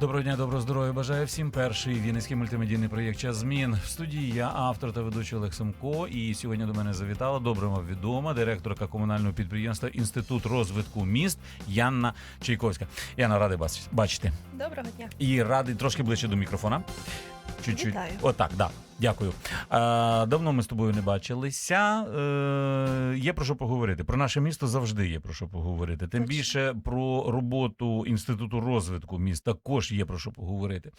Доброго дня, доброго здоров'я. Бажаю всім. Перший вінницький мультимедійний проєкт «Час змін в студії. Я автор та ведучий Олег Семко. І сьогодні до мене завітала добре вам відома директорка комунального підприємства Інститут розвитку міст Янна Чайковська. Яна радий бачити. Доброго дня. І радий трошки ближче до мікрофона. Чуть-чуть. Вітаю. Отак, да. Дякую. А, давно ми з тобою не бачилися. Е, є про що поговорити. Про наше місто завжди є про що поговорити. Тим більше про роботу інституту розвитку міст також є про що поговорити.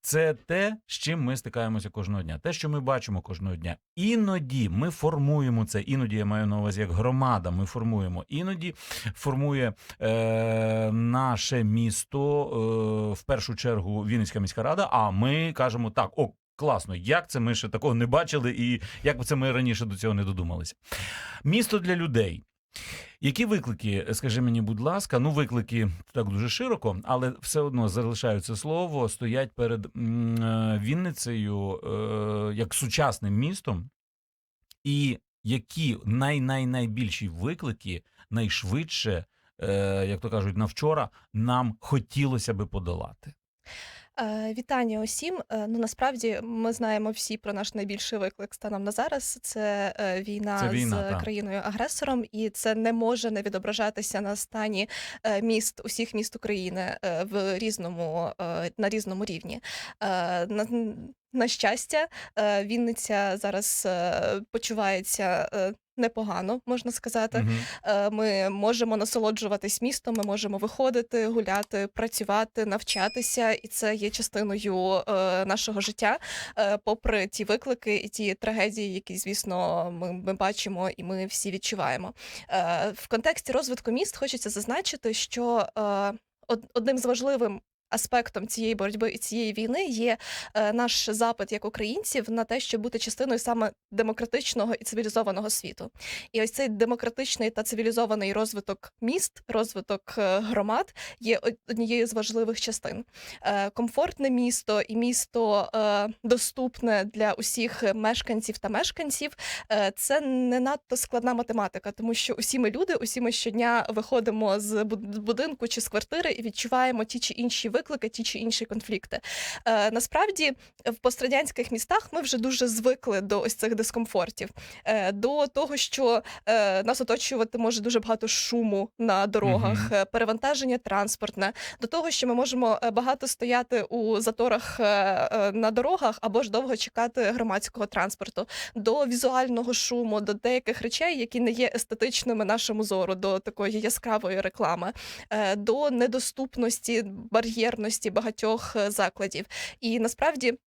Це те, з чим ми стикаємося кожного дня. Те, що ми бачимо кожного дня. Іноді ми формуємо це. Іноді я маю на увазі як громада. Ми формуємо. Іноді формує е, наше місто е, в першу чергу Вінницька міська рада. А ми кажемо так: о, класно, як це ми ще такого не бачили, і як це ми раніше до цього не додумалися. Місто для людей. Які виклики, скажи мені, будь ласка, ну виклики так дуже широко, але все одно залишаються слово, стоять перед е, Вінницею е, як сучасним містом, і які най-най-найбільші виклики найшвидше, е, як то кажуть, на вчора нам хотілося би подолати. Е, Вітання усім. Е, Ну насправді ми знаємо всі про наш найбільший виклик станом на зараз. Це е, війна, Це війна, з країною-агресором, і це не може не відображатися на стані міст усіх міст України в різному на різному рівні. На, щастя, Вінниця зараз почувається. Непогано можна сказати. Е, Ми можемо насолоджуватись містом, ми можемо виходити, гуляти, працювати, навчатися, і це є частиною е, нашого життя, е, попри ті виклики і ті трагедії, які, звісно, ми, ми бачимо і ми всі відчуваємо. В контексті розвитку міст хочеться зазначити, що одним з важливим. Аспектом цієї боротьби і цієї війни є е, наш запит як українців на те, щоб бути частиною саме демократичного і цивілізованого світу. І ось цей демократичний та цивілізований розвиток міст, розвиток е, громад є однією з важливих частин. Е, Комфортне місто і місто доступне для усіх мешканців та мешканців. Це не надто складна математика, тому що усі ми люди, усі ми щодня виходимо з буд- будинку чи з квартири і відчуваємо ті чи інші виклики, ті чи інші конфлікти. Е, Насправді в пострадянських містах ми вже дуже звикли до ось цих дискомфортів, е, до того, що е, нас оточувати може дуже багато шуму на дорогах, е, перевантаження транспортне, до того, що ми можемо е, багато стояти у заторах е, е, на дорогах або ж довго чекати громадського транспорту, до візуального шуму, до деяких речей, які не є естетичними нашому зору, до такої яскравої реклами, е, до недоступності, бар'єрності багатьох е, закладів. І насправді.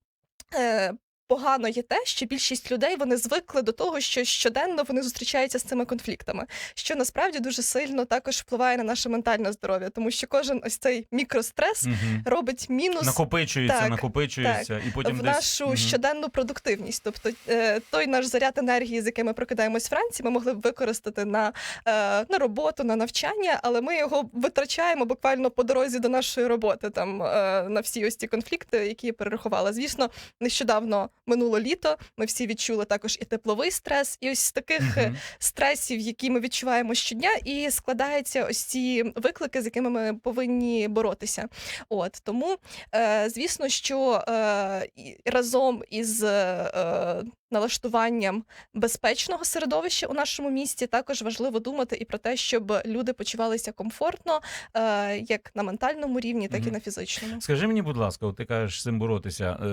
Погано є те, що більшість людей вони звикли до того, що щоденно вони зустрічаються з цими конфліктами, що насправді дуже сильно також впливає на наше ментальне здоров'я, тому що кожен ось цей мікрострес Мгм. робить мінус Накопичується, так, накопичується, і потім в десь... нашу Мгм. щоденну продуктивність. Тобто е, той наш заряд енергії, з яким ми прокидаємось вранці, ми могли б використати на, е, на роботу, на навчання, але ми його витрачаємо буквально по дорозі до нашої роботи, там е, на всі ось ці конфлікти, які я перерахувала. Звісно, нещодавно минуло літо. Ми всі відчули також і тепловий стрес, і ось таких Мгм. стресів, які ми відчуваємо щодня, і складаються ось ці виклики, з якими ми повинні боротися. От тому, е, звісно, що е, разом із е, налаштуванням безпечного середовища у нашому місті також важливо думати і про те, щоб люди почувалися комфортно, е, як на ментальному рівні, так і на фізичному. Скажи мені, будь ласка, от ти кажеш з цим боротися. Е,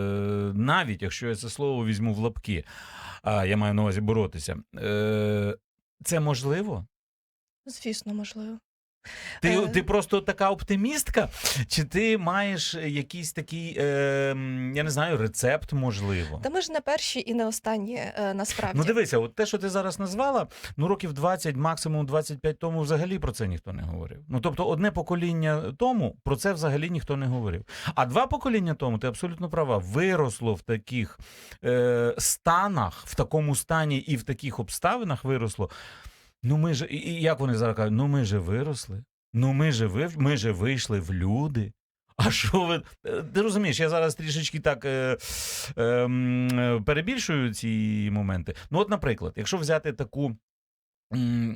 навіть якщо я це слово візьму в лапки, а я маю на увазі боротися. Е, це можливо? Звісно, можливо. Ти, Е. ти просто така оптимістка? Чи ти маєш якийсь такий, е, я не знаю, рецепт, можливо? Та ми ж не перші і не останні е, насправді. Ну дивися, от те, що ти зараз назвала, ну років 20, максимум 25 тому взагалі про це ніхто не говорив. Ну тобто, одне покоління тому про це взагалі ніхто не говорив. А два покоління тому, ти абсолютно права, виросло в таких е, станах, в такому стані і в таких обставинах виросло. Ну ми ж, і, як вони зараз кажуть, ну ми же виросли, ну ми же ви, ми же вийшли в люди. А що ви. Е, Ти розумієш, я зараз трішечки так е, е, перебільшую ці моменти. Ну, от, наприклад, якщо взяти таку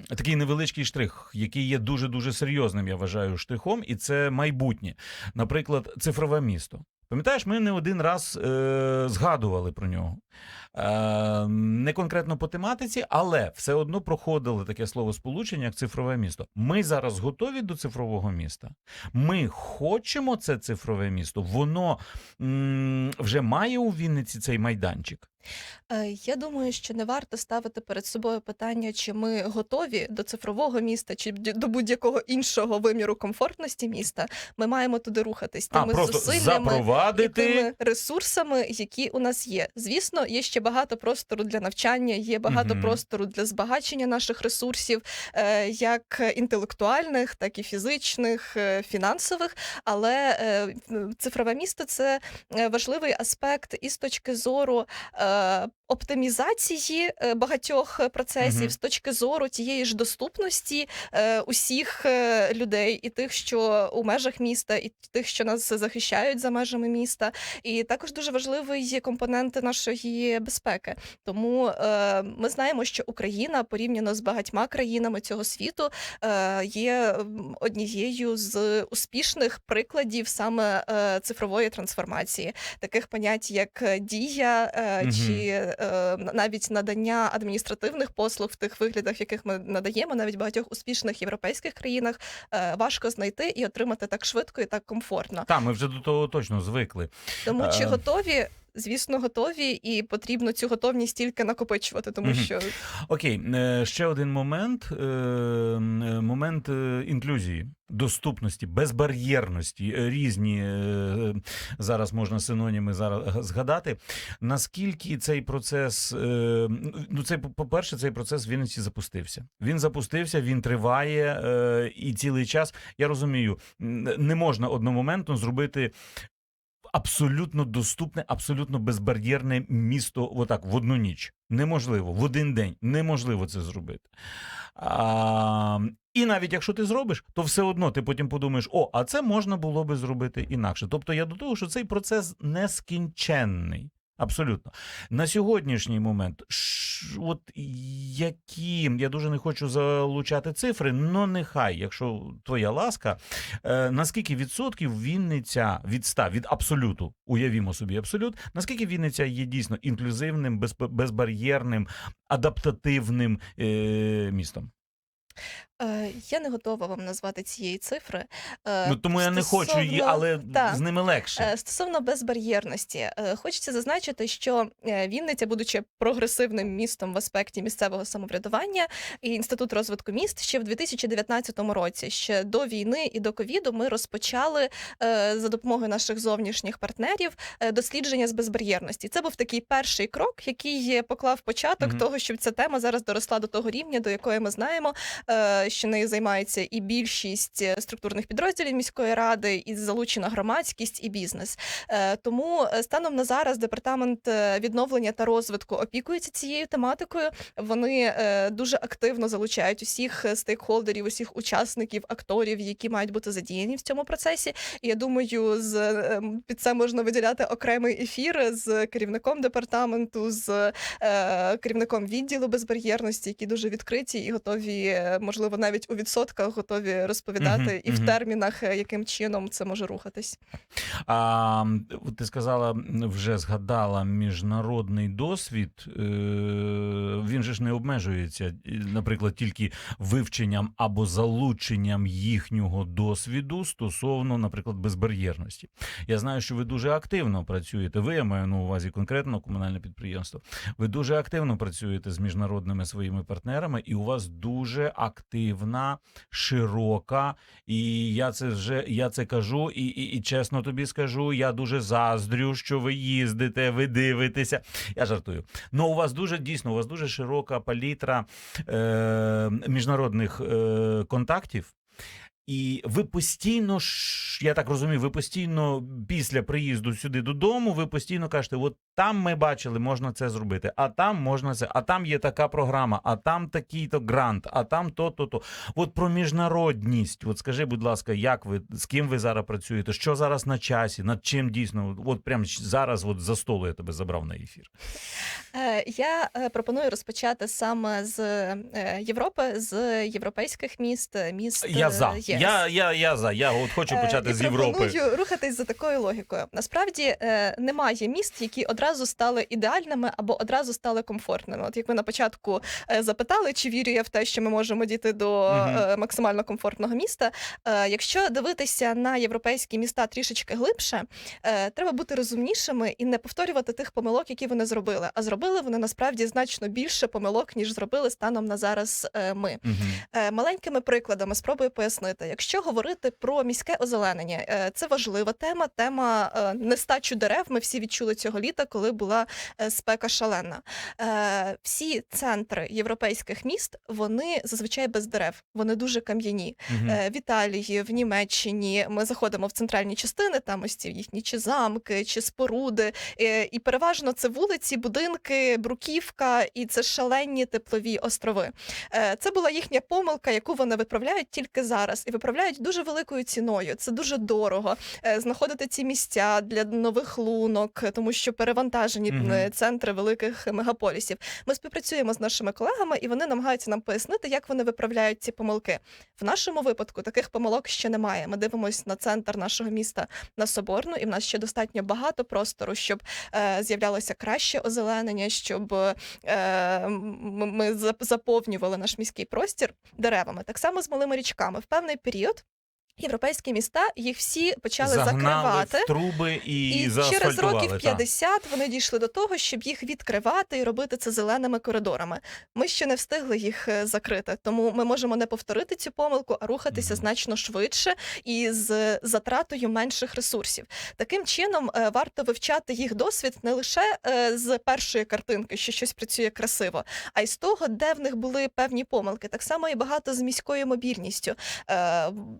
такий невеличкий штрих, який є дуже дуже серйозним, я вважаю, штрихом, і це майбутнє. Наприклад, цифрове місто. Пам'ятаєш, ми не один раз е, згадували про нього. Е, не конкретно по тематиці, але все одно проходили таке слово сполучення, як цифрове місто. Ми зараз готові до цифрового міста. Ми хочемо це цифрове місто. Воно м, вже має у Вінниці цей майданчик. Е, Я думаю, що не варто ставити перед собою питання, чи ми готові до цифрового міста, чи до будь-якого іншого виміру комфортності міста. Ми маємо туди рухатись тими зусиллями. Запровадити. тими ресурсами, які у нас є. Звісно, є ще багато простору для навчання, є багато Мгм. простору для збагачення наших ресурсів, е, як інтелектуальних, так і фізичних, е, фінансових. Але е, цифрове місто це важливий аспект і з точки зору. Оптимізації е, багатьох е, процесів Мгм. з точки зору тієї ж доступності е, усіх людей, і тих, що у межах міста, і тих, що нас захищають за межами міста. І також дуже важливий є компонент нашої безпеки. Тому ми знаємо, що Україна порівняно з багатьма країнами цього світу є однією з успішних прикладів саме цифрової трансформації, таких понять як дія е, чи навіть надання адміністративних послуг в тих виглядах, яких ми надаємо, навіть в багатьох успішних європейських країнах е, важко знайти і отримати так швидко і так комфортно. Та, ми вже до того точно звикли. Тому чи Е. готові? Звісно, готові, і потрібно цю готовність тільки накопичувати, тому Мгм. що Окей, е, ще один момент: е, е, момент інклюзії, доступності, безбар'єрності. Різні зараз можна синоніми зараз згадати. Наскільки цей процес, ну це по-перше, цей процес в Вінниці запустився. Він запустився, він триває і цілий час. Я розумію, не можна одномоментно зробити. Абсолютно доступне, абсолютно безбар'єрне місто, отак в одну ніч. Неможливо, в один день неможливо це зробити. А, і навіть якщо ти зробиш, то все одно ти потім подумаєш: о, а це можна було би зробити інакше. Тобто я до того, що цей процес нескінченний. Абсолютно. На сьогоднішній момент, от які, я дуже не хочу залучати цифри, але нехай, якщо твоя ласка, е, наскільки відсотків Вінниця від 100, від абсолюту, уявімо собі абсолют, наскільки Вінниця є дійсно інклюзивним, безб- безбар'єрним, адаптативним е, містом? Е, я не готова вам назвати цієї цифри. Е, Ну тому я не хочу її, але та. з ними легше. Е, Стосовно безбар'єрності, е, хочеться зазначити, що е, Вінниця, будучи прогресивним містом в аспекті місцевого самоврядування, і інститут розвитку міст ще в 2019 році, ще до війни і до ковіду, ми розпочали е, за допомогою наших зовнішніх партнерів е, дослідження з безбар'єрності. Це був такий перший крок, який поклав початок Мгм. того, щоб ця тема зараз доросла до того рівня, до якої ми знаємо, що нею займається і більшість е, структурних підрозділів міської ради, і залучена громадськість і бізнес. Е, Тому е, станом на зараз департамент е, відновлення та розвитку опікується цією тематикою. Вони е, дуже активно залучають усіх е, стейкхолдерів, усіх учасників, акторів, які мають бути задіяні в цьому процесі. І я думаю, з е, під це можна виділяти окремий ефір з керівником департаменту, з е, керівником відділу безбар'єрності, які дуже відкриті і готові, е, можливо, навіть у відсотках готові розповідати Мгм, і в термінах, е, яким чином це може рухатись. А ти сказала, вже згадала міжнародний досвід. е, Він же ж не обмежується, наприклад, тільки вивченням або залученням їхнього досвіду стосовно, наприклад, безбар'єрності. Я знаю, що ви дуже активно працюєте. Ви я маю на увазі конкретно комунальне підприємство. Ви дуже активно працюєте з міжнародними своїми партнерами, і у вас дуже активна, широка. І я це вже я це кажу, і, і, і чесно тобі скажу, я дуже заздрю, що ви їздите, ви дивитеся. Я жартую. Ну, у вас дуже дійсно, у вас дуже широка палітра е, міжнародних е, контактів. І ви постійно я так розумію, ви постійно після приїзду сюди додому, ви постійно кажете, от там ми бачили, можна це зробити, а там можна це, а там є така програма, а там такий-то грант, а там то-то, то. От про міжнародність. От скажи, будь ласка, як ви з ким ви зараз працюєте? Що зараз на часі? Над чим дійсно? От прямо зараз, от за столу я тебе забрав на ефір. Е, Я е, пропоную розпочати саме з е, Європи, з європейських міст, міст Я за. ЄС. Я, я, я за. Я от хочу Е, почати і з Європи. пропоную рухатись за такою логікою. Насправді е, немає міст, які одразу стали ідеальними або одразу стали комфортними. От як ви на початку е, запитали, чи вірю я в те, що ми можемо дійти до е, максимально комфортного міста. Е, Якщо дивитися на європейські міста трішечки глибше, е, треба бути розумнішими і не повторювати тих помилок, які вони зробили. А зробили вони насправді значно більше помилок, ніж зробили станом на зараз е, ми. Мгм. Е, Маленькими прикладами спробую пояснити. Якщо говорити про міське озеленення, е, це важлива тема. Тема е, нестачу дерев. Ми всі відчули цього літа, коли була е, спека шалена. Всі центри європейських міст вони зазвичай без дерев, вони дуже кам'яні. Е, В Італії, в Німеччині ми заходимо в центральні частини, там ось ці їхні чи замки, чи споруди. І переважно це вулиці, будинки, бруківка, і це шалені теплові острови. Це була їхня помилка, яку вони виправляють тільки зараз, і виправляють дуже великою ціною. Це дуже дорого е, знаходити ці місця для нових лунок, тому що перевантажені е, центри великих мегаполісів. Ми співпрацюємо з нашими колегами, і вони намагаються нам пояснити, як вони виправляють ці помилки. В нашому випадку таких помилок ще немає. Ми дивимося на центр нашого міста на Соборну, і в нас ще достатньо багато простору, щоб е, з'являлося краще озеленення, щоб е, ми зап- заповнювали наш міський простір деревами. Так само з малими річками. В певний період європейські міста їх всі почали Загнали закривати. в труби і, І через років так. 50 вони дійшли до того, щоб їх відкривати і робити це зеленими коридорами. Ми ще не встигли їх е, закрити, тому ми можемо не повторити цю помилку, а рухатися Мгм. значно швидше і з затратою менших ресурсів. Таким чином е, варто вивчати їх досвід не лише е, з першої картинки, що щось працює красиво, а й з того, де в них були певні помилки. Так само і багато з міською мобільністю.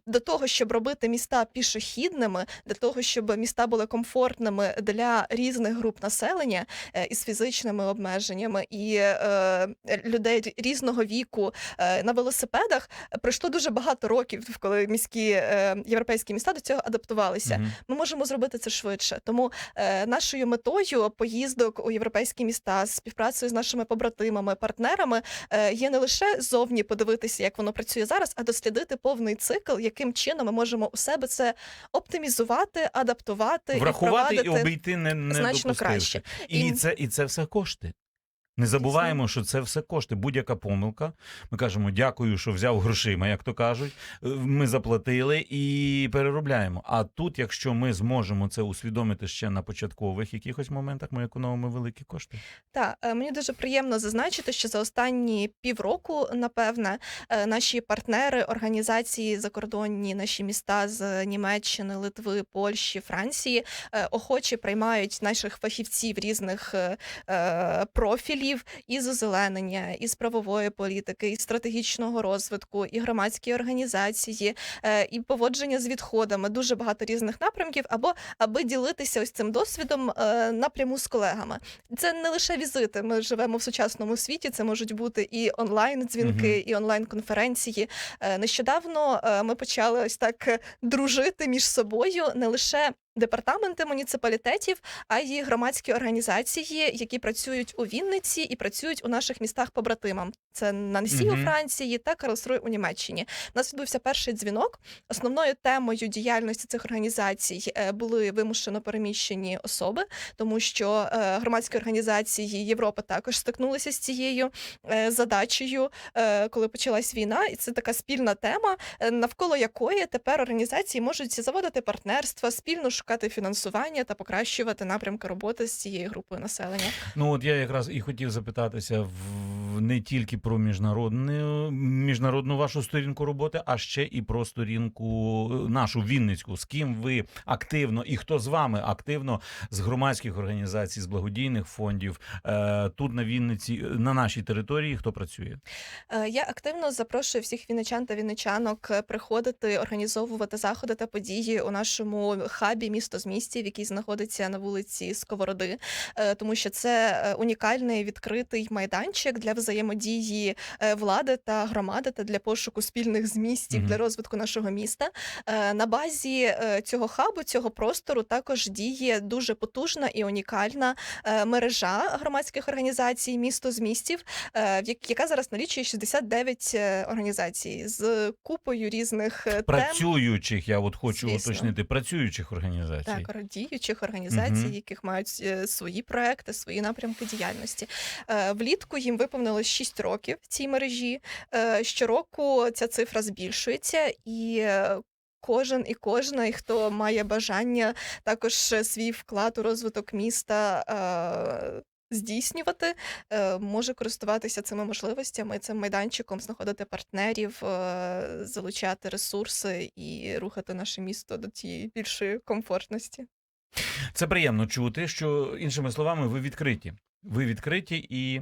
До того, щоб робити міста пішохідними, для того, щоб міста були комфортними для різних груп населення е, із фізичними обмеженнями і е, людей різного віку е, на велосипедах, пройшло дуже багато років, коли міські європейські міста до цього адаптувалися. Мгм. Ми можемо зробити це швидше. Тому нашою метою поїздок у європейські міста з співпрацею з нашими побратимами, партнерами є не лише зовні подивитися, як воно працює зараз, а дослідити повний цикл, яким чином ми можемо у себе це оптимізувати, адаптувати Врахувати і і обійти не, не значно допустивши. краще. І, І- це, і це все кошти. Не забуваємо, що це все кошти. Будь-яка помилка. Ми кажемо, дякую, що взяв грошима, як то кажуть. Е, Ми заплатили і переробляємо. А тут, якщо ми зможемо це усвідомити ще на початкових якихось моментах, ми економимо великі кошти. Так, е, мені дуже приємно зазначити, що за останні півроку, напевне, е, наші партнери, організації закордонні, наші міста з Німеччини, Литви, Польщі, Франції охоче приймають наших фахівців різних е, профілів із озеленення, із правової політики, із стратегічного розвитку, і громадські організації, е, і поводження з відходами. Дуже багато різних напрямків, або аби ділитися ось цим досвідом е, напряму з колегами. Це не лише візити. Ми живемо в сучасному світі. Це можуть бути і онлайн дзвінки, Мгм. і онлайн конференції. Е, Нещодавно ми почали ось так дружити між собою, не лише. Департаменти муніципалітетів, а й громадські організації, які працюють у Вінниці і працюють у наших містах побратимам. Це Нансі у Франції та Карлсруй у Німеччині. У нас відбувся перший дзвінок. Основною темою діяльності цих організацій е, були вимушено переміщені особи, тому що е, громадські організації Європи також стикнулися з цією е, задачею, коли почалась війна, і це така спільна тема, навколо якої тепер організації можуть заводити партнерства, спільно шукати шукати фінансування та покращувати напрямки роботи з цією групою населення. Ну от я якраз і хотів запитатися в не тільки про міжнародну міжнародну вашу сторінку роботи, а ще і про сторінку е, нашу Вінницьку. З ким ви активно і хто з вами активно з громадських організацій, з благодійних фондів е, тут на Вінниці, на нашій території, хто працює? Е, Я активно запрошую всіх вінничан та вінничанок е, приходити, організовувати заходи та події у нашому хабі місто з містів, який знаходиться на вулиці Сковороди, е, тому що це е, унікальний відкритий майданчик для взаємодії е, влади та громади та для пошуку спільних змістів для розвитку нашого міста. На базі цього хабу, цього простору також діє дуже потужна і унікальна мережа громадських організацій місто з містів, в як- яка зараз налічує 69 е, організацій з купою різних е, тем. Працюючих, я от хочу Звісно. уточнити, працюючих організацій. Так, діючих організацій, угу. яких мають е, свої проекти, свої напрямки діяльності. Е, Влітку їм виповнилось 6 років цій мережі. Е, Щороку ця цифра збільшується і. Кожен і кожна, і хто має бажання також свій вклад у розвиток міста здійснювати, е, може користуватися цими можливостями, цим майданчиком, знаходити партнерів, е, залучати ресурси і рухати наше місто до тієї більшої комфортності. Це приємно чути, що іншими словами, ви відкриті. Ви відкриті і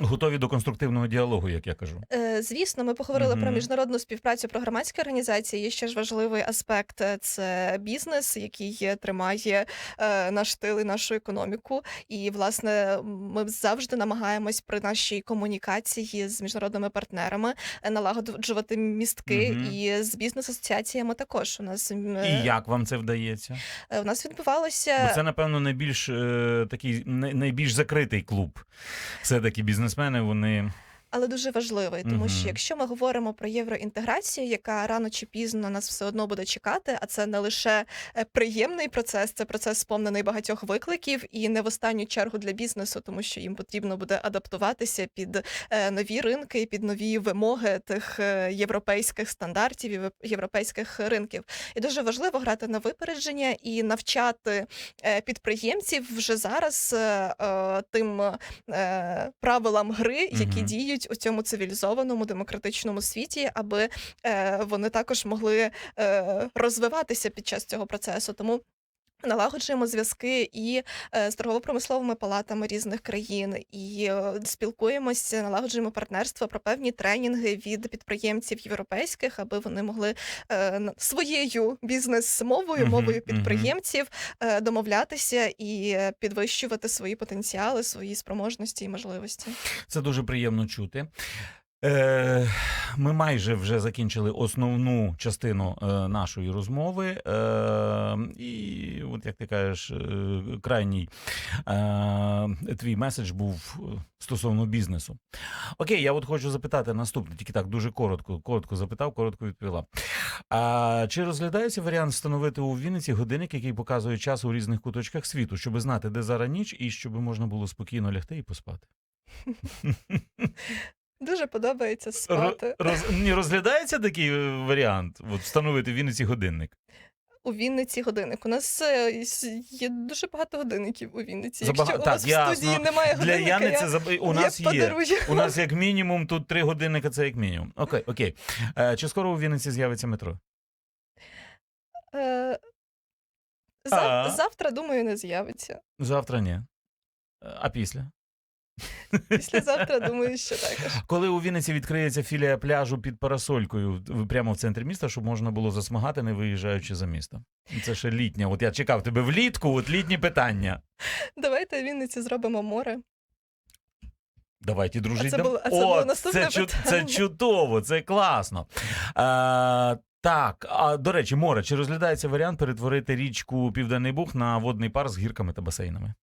готові до конструктивного діалогу, як я кажу. Е, Звісно, ми поговорили про міжнародну співпрацю про громадські організації. Є ще ж важливий аспект е, це бізнес, який е, тримає е, наш тил і нашу економіку. І власне ми завжди намагаємось при нашій комунікації з міжнародними партнерами е, налагоджувати містки Мгм. і з бізнес-асоціаціями. Також у нас І як вам це вдається? е, у нас відбувалося Бо це, напевно, найбільш е, такий най- найбільш закритий клуб. Все таки бізнесмени, вони але дуже важливий, тому Мгм. що якщо ми говоримо про євроінтеграцію, яка рано чи пізно нас все одно буде чекати, а це не лише е, приємний процес, це процес сповнений багатьох викликів, і не в останню чергу для бізнесу, тому що їм потрібно буде адаптуватися під е, нові ринки під нові вимоги тих е, європейських стандартів і європейських ринків. І дуже важливо грати на випередження і навчати підприємців вже зараз тим правилам гри, які Мгм. діють у цьому цивілізованому демократичному світі, аби е, вони також могли е, розвиватися під час цього процесу. Тому. Налагоджуємо зв'язки і е, з торгово-промисловими палатами різних країн, і е, спілкуємося, налагоджуємо партнерство про певні тренінги від підприємців європейських, аби вони могли е, своєю бізнес-мовою, мовою підприємців домовлятися і підвищувати свої потенціали, свої спроможності і можливості. це дуже приємно чути. Е, ми майже вже закінчили основну частину е, нашої розмови. Е, і, от як ти кажеш, крайній твій меседж був стосовно бізнесу. Окей, я от хочу запитати наступне, тільки так дуже коротко. Коротко запитав, коротко відповіла. А чи розглядається варіант встановити у Вінниці годинник, який показує час у різних куточках світу, щоб знати, де зараз ніч, і щоб можна було спокійно лягти і поспати? Дуже подобається спати. роз, ні, розглядається такий е, варіант от, встановити в Вінниці годинник. У Вінниці годинник. У нас е, є дуже багато годинників у Вінниці. Забага- Якщо у так, вас в ясно. студії немає Для Яни це заб- у я нас є. подарую. У нас як мінімум тут три годинника, це як мінімум. Окей, окей. Е, чи скоро у Вінниці з'явиться метро? Е, зав- Завтра, думаю, не з'явиться. Завтра ні. Е, А після? Післязавтра, думаю, що також. Коли у Вінниці відкриється філія пляжу під парасолькою прямо в центрі міста, щоб можна було засмагати, не виїжджаючи за місто. Це ще літня. От я чекав тебе влітку, от літні питання. Давайте в Вінниці зробимо море. Давайте дружити. Це було- а це було наступне це, чу- це чудово, це класно. А, так, а до речі, море, чи розглядається варіант перетворити річку Південний Буг на водний парк з гірками та басейнами?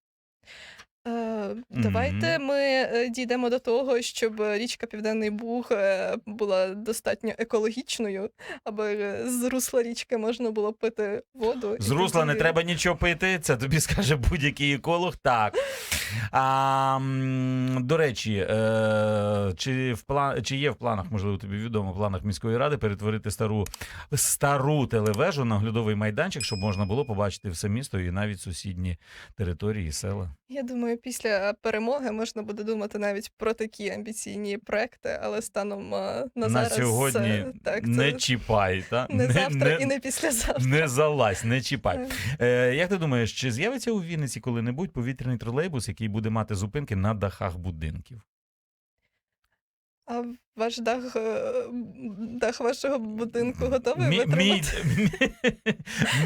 Давайте ми е, дійдемо до того, щоб річка Південний Буг е, була достатньо екологічною, аби е, з русла річки можна було пити воду. і З русла не треба нічого пити, це тобі скаже будь-який еколог. Так. А, до речі, е, чи, в план, чи є в планах, можливо, тобі відомо, в планах міської ради перетворити стару, стару телевежу на оглядовий майданчик, щоб можна було побачити все місто і навіть сусідні території, села. Я думаю, після перемоги можна буде думати навіть про такі амбіційні проекти, але станом е, на, На зараз сьогодні так, так, це не чіпай, та? не завтра не, і не післязавтра. не залазь, не чіпай. Е, як ти думаєш, чи з'явиться у Вінниці коли-небудь повітряний тролейбус, який буде мати зупинки на дахах будинків? А ваш дах, е, дах вашого будинку готовий Мій, мій,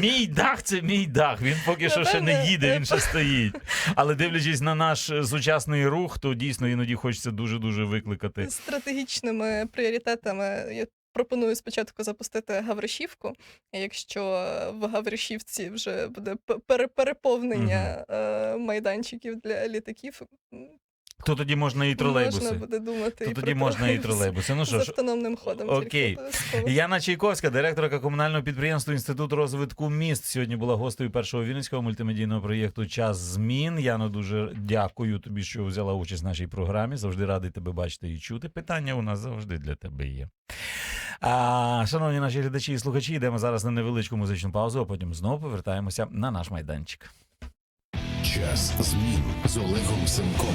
мій дах це мій дах. Він поки що ще не їде, він ще стоїть. Але дивлячись на наш е, сучасний рух, то дійсно іноді хочеться дуже-дуже викликати. Стратегічними пріоритетами я пропоную спочатку запустити Гавришівку. Якщо в Гавришівці вже буде переповнення е, майданчиків для літаків, То тоді можна і можна тролейбуси. буде думати То і тоді про можна і тролейбуси. Ну що ж, автономним ходом. окей. тільки. Яна Чайковська, директорка комунального підприємства Інститут розвитку міст, сьогодні була гостею першого вінницького мультимедійного проєкту Час змін. Яно, дуже дякую тобі, що взяла участь в нашій програмі. Завжди радий тебе бачити і чути. Питання у нас завжди для тебе є. А, шановні наші глядачі і слухачі, йдемо зараз на невеличку музичну паузу, а потім знову повертаємося на наш майданчик. Час змін з Олегом Семком.